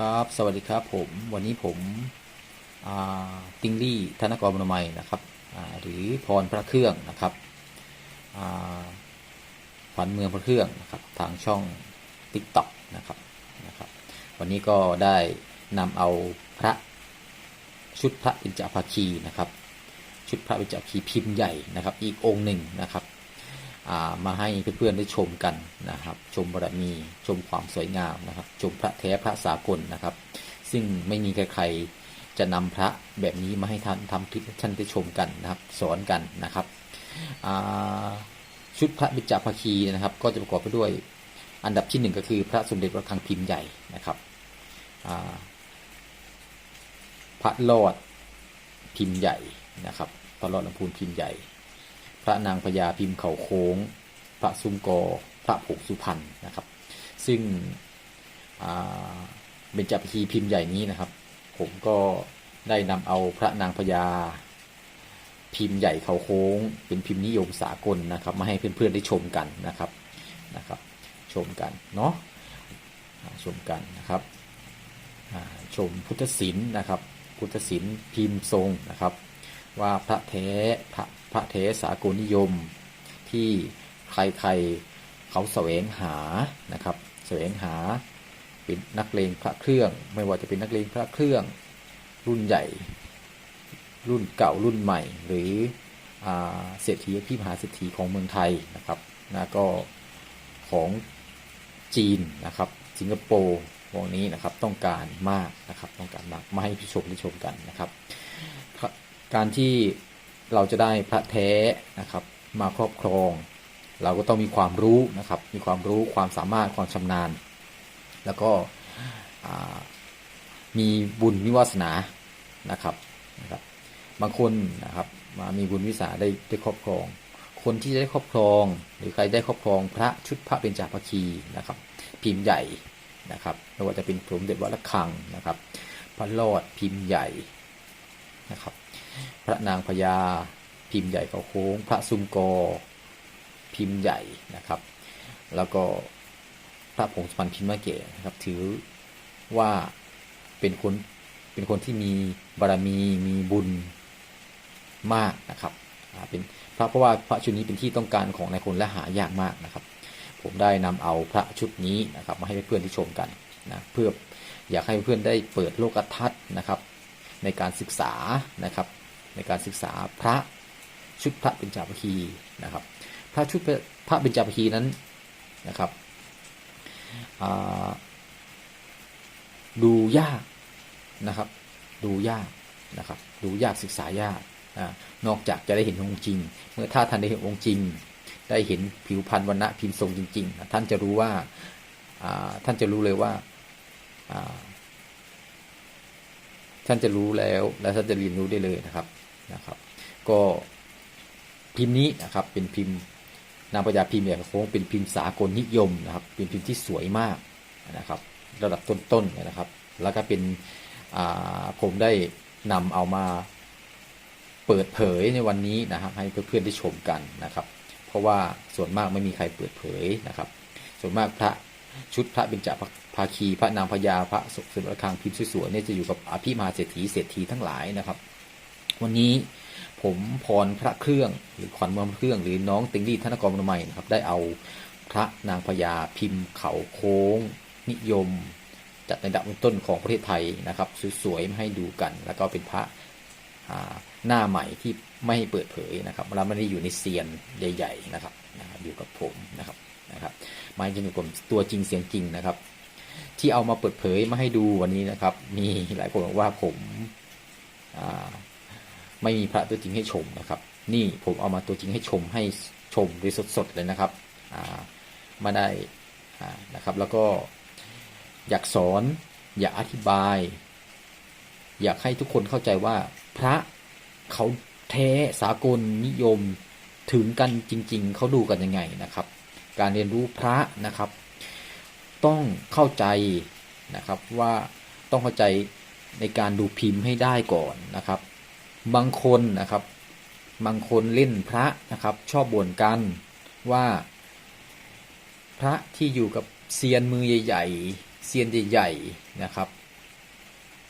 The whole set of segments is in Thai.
ครับ สวัสดีครับผมวันนี้ผมติงลี่ธนกรมนมัยนะครับหรือพรพระเครื่องนะครับขวัญเมืองพระเครื่องนะครับทางช่อง t ิ k t o k นะครับนะครับ วันนี้ก็ได้นำเอาพระชุดพระปิญจภาคีนะครับ ชุดพระปิญจภาคีพิมพ์ใหญ่นะครับ อีกองค์หนึ่งนะครับ มาให้เพื่อนๆได้ชมกันนะครับ ชมบารมีชมความสวยงามนะครับ ชมพระแท้พระสากลนะครับ ซึ่งไม่มีใครๆจะนำพระแบบนี้มาให้ท่านทำคลิปท่านได้ชมกันนะครับ สอนกันนะครับชุดพระบิจาภาคีนะครับ ก็จะประกอบไปด้วยอันดับที่หนึ่งก็คือพระสมเด็จพระคังพิมพ์ใหญ่นะครับพระลอดพิมพ์ใหญ่นะครับพระลอดลำพูนพิมพ์ใหญ่ พระนางพญาพิมพ์เขาโค้ง พระซุ้มกอ พระผงสุพรรณนะครับ ซึ่งอ่าเบญจพิธีพิมพ์ใหญ่นี้นะครับ ผมก็ได้นำเอาพระนางพญาพิมพ์ใหญ่เขาโค้ง เป็นพิมพ์นิยมสากลนะครับมาให้เพื่อนๆได้ชมกันนะครับนะครับ ชมกันเนาะชมกันนะครับชมพุทธศิลป์นะครับ พุทธศิลป์พิมพ์ทรงนะครับ ว่าพระแท้พระ ระเทสากลนิยม ที่ใครๆเขาแสวงหานะครับแสวงหาเป็นนักเลงพระเครื่อง ไม่ว่าจะเป็นนักเลงพระเครื่อง รุ่นใหญ่ รุ่นเก่ารุ่นใหม่ หรืออเศรษฐีพี่มหาเศรษฐีของเมืองไทยนะครับนะก็ของจีนนะครับ สิงคโปร์พวกนี้นะครับต้องการมากนะครับต้องการมากมาให้ผู้ชมได้ชมกันนะครับ การที่ เราจะได้พระแท้นะครับมาครอบครอง เราก็ต้องมีความรู้นะครับ มีความรู้ความสามารถความชำนาญ แล้วก็มีบุญวิวาสนานะครับนะครับ บางคนนะครับมามีบุญวิสาได้ได้ครอบครอง คนที่จะได้ครอบครอง หรือใครได้ครอบครองพระชุดพระเบญจภาคีนะครับ พิมพ์ใหญ่นะครับไม่ว่าจะเป็นสมเด็จวัดระฆังนะครับ พระรอดพิมพ์ใหญ่นะครับ พระนางพญาพิมพ์ใหญ่เขาโค้ง พระซุมกอพิมพ์ใหญ่นะครับ แล้วก็พระผงสุพรรณพิมพ์มะเกะนะครับ ถือว่าเป็นคนเป็นคนที่มีบารมีมีบุญมากนะครับเป็นพระเพราะว่าพระชุดนี้เป็นที่ต้องการของในคนและหายากมากนะครับ ผมได้นำเอาพระชุดนี้นะครับมาให้เพื่อนที่ชมกันนะเพื่ออยากให้เพื่อนได้เปิดโลกทัศน์นะครับ ในการศึกษานะครับ ในการศึกษาพระชุดพระเบญจภาคีนะครับพระชุดพระเบญจภาคีนั้นนะครับดูยากนะครับ ดูยากนะครับ ดูยากศึกษายากนอกจากจะได้เห็นองค์จริง เมื่อถ้าท่านได้เห็นองค์จริง ได้เห็นผิวพรรณวันณะพิมพ์ทรงจริง ๆ ท่านจะรู้ว่าท่านจะรู้เลยว่าอ่าท่านจะรู้แล้วและท่านจะเรียนรู้ได้เลยนะครับ นะครับ ก็พิมพ์นี้นะครับเป็นพิมพ์นางพญาพิมพ์เนี่โค้งเป็นพิมพ์สากลนิยมนะครับเป็นพิมพ์ที่สวยมากนะครับ ระดับต้นๆนนะครับ แล้วก็เป็นผมได้นำเอามาเปิดเผยในวันนี้นะครับให้เพื่อนๆได้ชมกันนะครับ เพราะว่าส่วนมากไม่มีใครเปิดเผยนะครับ ส่วนมากพระชุดพระเบญจภาคีพระนางพญาพระสุขสุรคังพิมพ์สวยๆเนี่ยจะอยู่กับอภิมหาเศรษฐีเศรษฐีทั้งหลายนะครับ วันนี้ผมพรพระเครื่องหรือขวัญเมืองพระเครื่อง หรือน้องติงลี่ธนกรมนมัยนะครับ ได้เอาพระนางพญาพิมพ์เขาโค้ง นิยม จัดในอันดับต้นของประเทศไทยนะครับ สวยๆมาให้ดูกัน แล้วก็เป็นพระหน้าใหม่ที่ไม่ให้เปิดเผยนะครับเราไม่ได้อยู่ในเซียนใหญ่ ๆ นะครับอยู่กับผมนะครับนะครับมาจริงกับผมตัวจริงเสียงจริงนะครับ ที่เอามาเปิดเผยมาให้ดูวันนี้นะครับ มีหลายคนบอกว่าผมอ่า ไม่มีพระตัวจริงให้ชมนะครับ นี่ผมเอามาตัวจริงให้ชมให้ชมโดยสดๆเลยนะครับมาได้นะครับแล้วก็อยากสอน อยากอธิบาย อยากให้ทุกคนเข้าใจว่าพระเขาแท้สากลนิยมถึงกันจริง ๆ เขาดูกันยังไงนะครับ การเรียนรู้พระนะครับ ต้องเข้าใจนะครับว่าต้องเข้าใจในการดูพิมพ์ให้ได้ก่อนนะครับ บางคนนะครับ บางคนเล่นพระนะครับ ชอบบ่นกันว่าพระที่อยู่กับเซียนมือใหญ่ๆเซียนใหญ่ๆนะครับ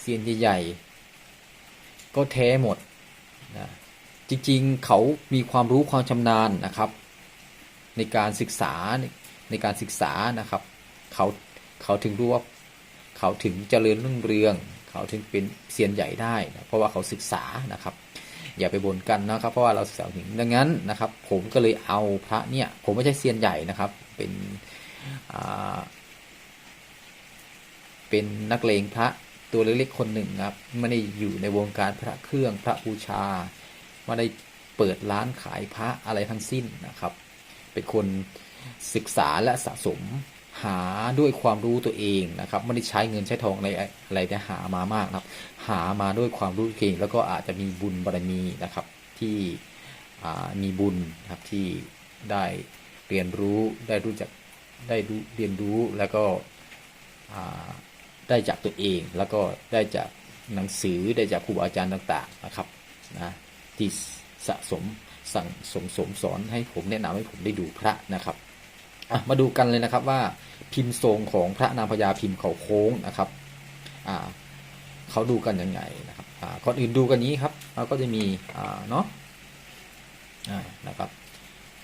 เซียนใหญ่ๆก็แท้หมดนะจริงๆเขามีความรู้ความชำนาญนะครับ ในการศึกษาในการศึกษานะครับ เขาเขาถึงรู้ว่าเขาถึงเจริญรุ่งเรือง เขาถึงเป็นเซียนใหญ่ได้นะเพราะว่าเขาศึกษานะครับ อย่าไปบ่นกันนะครับ เพราะว่าเราศึกษาถึงดังนั้นนะครับ ผมก็เลยเอาพระเนี่ย ผมไม่ใช่เซียนใหญ่นะครับ เป็นเป็นนักเลงพระตัวเล็กๆคนหนึ่งครับไม่ได้อยู่ในวงการพระเครื่องพระบูชาไม่ได้เปิดร้านขายพระอะไรทั้งสิ้นนะครับ เป็นคนศึกษาและสะสม หาด้วยความรู้ตัวเองนะครับไม่ได้ใช้เงินใช้ทองอะไรอะไรแต่หามามากนะครับ หามาด้วยความรู้ตัวเองแล้วก็อาจจะมีบุญบารมีนะครับ ที่มีบุญนะครับที่ได้เรียนรู้ได้รู้จักได้รู้เรียนรู้แล้วก็ได้จากตัวเอง แล้วก็ได้จากหนังสือได้จากครูบาอาจารย์ต่างๆนะครับนะที่สะสมสั่งสมสมสอนให้ผมแนะนำให้ผมได้ดูพระนะครับมาดูกันเลยนะครับว่า พิมพ์ทรงของพระนางพญาพิมพ์เขาโค้งนะครับเขาดูกันยังไงนะครับก่อนอื่นดูกันนี้ครับเราก็จะมีเนาะนะครับ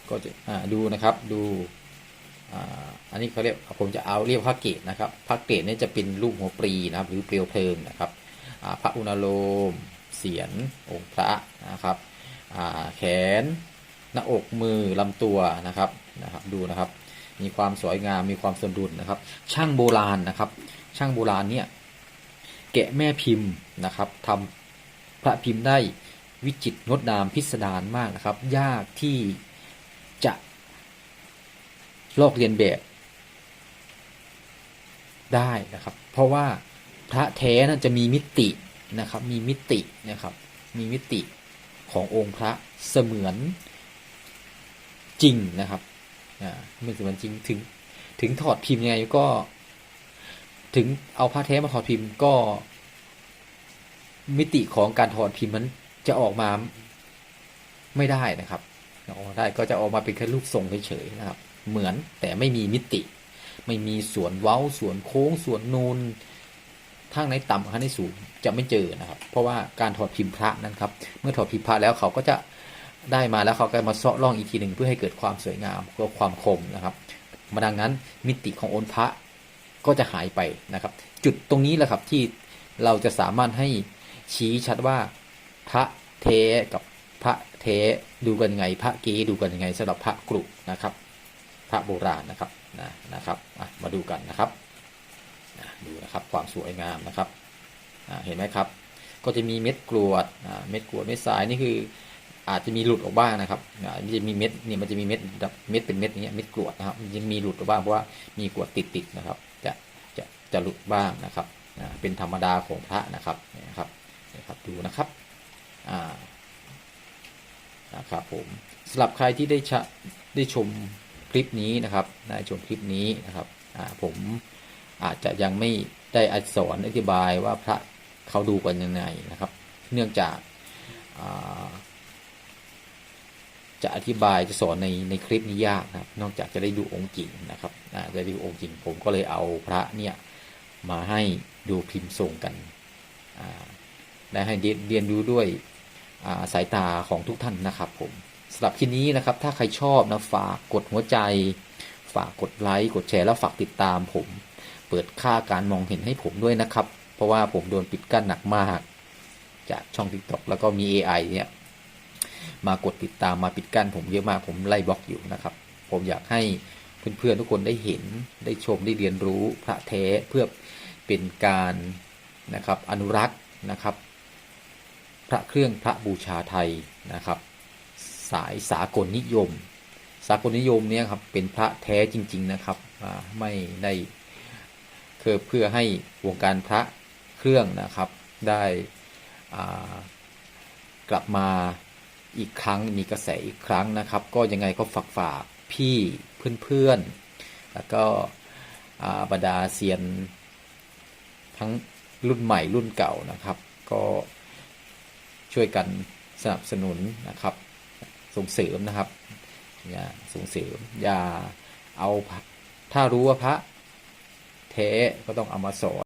ก็จะดูนะครับดูอันนี้เขาเรียกผมจะเอาเรียกพระเกศนะครับพระเกศเนี่ยจะเป็นรูปหัวปรีนะครับ หรือเปลวเพลิงนะครับพระอุณโลม เสียนองค์พระนะครับแขน หน้าอกมือลำตัวนะครับนะครับ ดูนะครับ มีความสวยงามมีความสมดุลนะครับ ช่างโบราณนะครับ ช่างโบราณเนี่ยแกะแม่พิมพ์นะครับทำพระพิมพ์ได้วิจิตรงดงามพิสดารมากนะครับ ยากที่จะลอกเลียนแบบได้นะครับ เพราะว่าพระแท้นั้นจะมีมิตินะครับ มีมิตินะครับ มีมิติขององค์พระเสมือนจริงนะครับ อ่าไม่เสมือนจริงถึง ถึงถอดพิมพ์ยังไงก็ ถึงเอาพระแท้มาถอดพิมพ์ก็ มิติของการถอดพิมพ์มันจะออกมาไม่ได้นะครับออกมาได้ก็จะออกมาเป็นแค่รูปทรงเฉยๆนะครับ เหมือนแต่ไม่มีมิติ ไม่มีส่วนเว้าส่วนโค้งส่วนนูนทั้งในต่ำทั้งในสูงจะไม่เจอนะครับ เพราะว่าการถอดพิมพ์พระนั้นครับ เมื่อถอดพิมพ์พระแล้วเขาก็จะ ได้มาแล้วเขาก็มาเซาะร่องอีกทีหนึ่งเพื่อให้เกิดความสวยงามเพื่อความคมนะครับมาดังนั้นมิติขององค์พระก็จะหายไปนะครับ จุดตรงนี้แหละครับที่เราจะสามารถให้ชี้ชัดว่าพระเทกับพระเทดูกันยังไงพระเกดูกันยังไงสำหรับพระกรุนะครับ พระโบราณนะครับนะนะครับมาดูกันนะครับดูนะครับความสวยงามนะครับเห็นไหมครับ ก็จะมีเม็ดกรวดเม็ดกรวดเม็ดทรายนี่คือ อาจจะมีหลุดออกบ้างนะครับอะมันจะมีเม็ดเนี่ยมันจะมีเม็ดแบบเม็ดเป็นเม็ดอย่างเงี้ยเม็ดกรวดนะครับมันจะมีหลุดออกบ้างเพราะว่ามีกรวดติดๆนะครับ จะจะจะหลุดบ้างนะครับเป็นธรรมดาของพระนะครับนะครับนะครับดูนะครับอ่านะครับผมสำหรับใครที่ได้ชได้ชมคลิปนี้นะครับได้ชมคลิปนี้นะครับอ่าผมอาจจะยังไม่ได้อสอนอธิบายว่าพระเขาดูกันยังไงนะครับ เนื่องจากอ่า จะอธิบายจะสอนในในคลิปนี้ยากนะครับ นอกจากจะได้ดูองค์จริงนะครับจะได้ดูองค์จริง ผมก็เลยเอาพระเนี่ยมาให้ดูพิมพ์ทรงกัน ได้ให้เรียนรู้ด้วยาสายตาของทุกท่านนะครับผมสำหรับคลิปนี้นะครับ ถ้าใครชอบนะฝากกดหัวใจ ฝากกดไลค์ กดแชร์ แล้วฝากติดตามผม เปิดค่าการมองเห็นให้ผมด้วยนะครับ เพราะว่าผมโดนปิดกั้นหนักมาก จากช่อง TikTok แล้วก็มี AI เนี่ย มากดติดตามมาปิดกั้นผมเยอะมากผมไล่บล็อกอยู่นะครับ ผมอยากให้เพื่อนๆทุกคนได้เห็นได้ชมได้เรียนรู้พระแท้เพื่อเป็นการนะครับอนุรักษ์นะครับ พระเครื่องพระบูชาไทยนะครับ สายสากลนิยม สากลนิยมเนี่ยครับเป็นพระแท้จริง ๆนะครับไม่ได้คือเพื่อให้วงการพระเครื่องนะครับได้กลับมา อีกครั้งมีกระแสอีกครั้งนะครับ ก็ยังไงก็ฝากฝากพี่เพื่อนๆ แล้วก็บรรดาเซียนทั้งรุ่นใหม่รุ่นเก่านะครับ ก็ช่วยกันสนับสนุนนะครับ ส่งเสริมนะครับอย่าส่งเสริมอย่าเอาถ้ารู้ว่าพระแท้ก็ต้องเอามาสอน